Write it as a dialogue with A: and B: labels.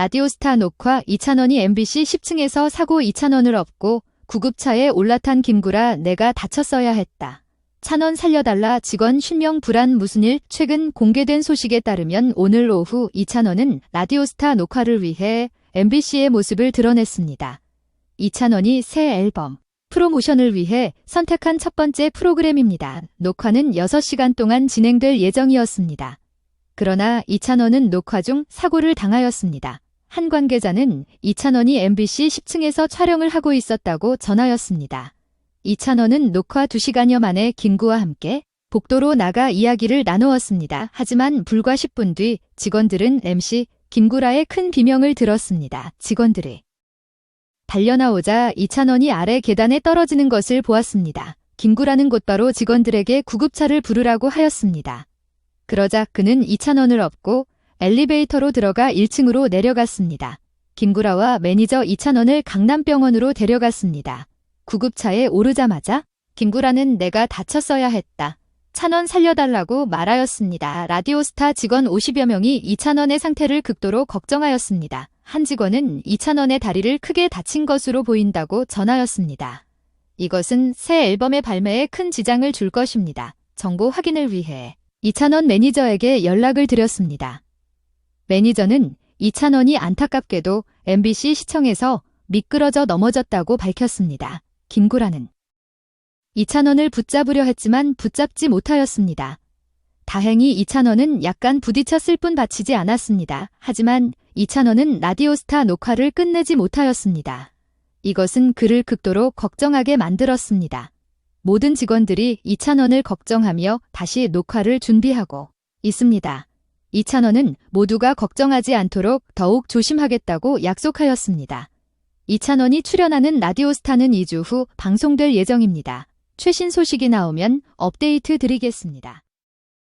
A: 라디오스타 녹화 2,000원이 MBC 10층에서 사고 2,000원을 얻고 구급차에 올라탄 김구라 내가 다쳤어야 했다. 찬원 살려달라 직원 실명 불안 무슨 일 최근 공개된 소식에 따르면 오늘 오후 이찬원은 라디오스타 녹화를 위해 MBC의 모습을 드러냈습니다. 이찬원이 새 앨범 프로모션을 위해 선택한 첫 번째 프로그램입니다. 녹화는 6시간 동안 진행될 예정이었습니다. 그러나 이찬원은 녹화 중 사고를 당하였습니다. 한 관계자는 이찬원이 MBC 10층에서 촬영을 하고 있었다고 전하였습니다. 이찬원은 녹화 2시간여 만에 김구와 함께 복도로 나가 이야기를 나누었습니다. 하지만 불과 10분 뒤 직원들은 MC 김구라의 큰 비명을 들었습니다. 직원들이 달려나오자 이찬원이 아래 계단에 떨어지는 것을 보았습니다. 김구라는 곧바로 직원들에게 구급차를 부르라고 하였습니다. 그러자 그는 이찬원을 업고 엘리베이터로 들어가 1층으로 내려갔습니다. 김구라와 매니저 이찬원을 강남병원으로 데려갔습니다. 구급차에 오르자마자 김구라는 내가 다쳤어야 했다. 찬원 살려달라고 말하였습니다. 라디오스타 직원 50여 명이 이찬원의 상태를 극도로 걱정하였습니다. 한 직원은 이찬원의 다리를 크게 다친 것으로 보인다고 전하였습니다. 이것은 새 앨범의 발매에 큰 지장을 줄 것입니다. 정보 확인을 위해 이찬원 매니저에게 연락을 드렸습니다. 매니저는 이찬원이 안타깝게도 MBC 시청에서 미끄러져 넘어졌다고 밝혔습니다. 김구라는 이찬원을 붙잡으려 했지만 붙잡지 못하였습니다. 다행히 이찬원은 약간 부딪혔을 뿐 다치지 않았습니다. 하지만 이찬원은 라디오스타 녹화를 끝내지 못하였습니다. 이것은 그를 극도로 걱정하게 만들었습니다. 모든 직원들이 이찬원을 걱정하며 다시 녹화를 준비하고 있습니다. 이찬원은 모두가 걱정하지 않도록 더욱 조심하겠다고 약속하였습니다. 이찬원이 출연하는 라디오스타는 2주 후 방송될 예정입니다. 최신 소식이 나오면 업데이트 드리겠습니다.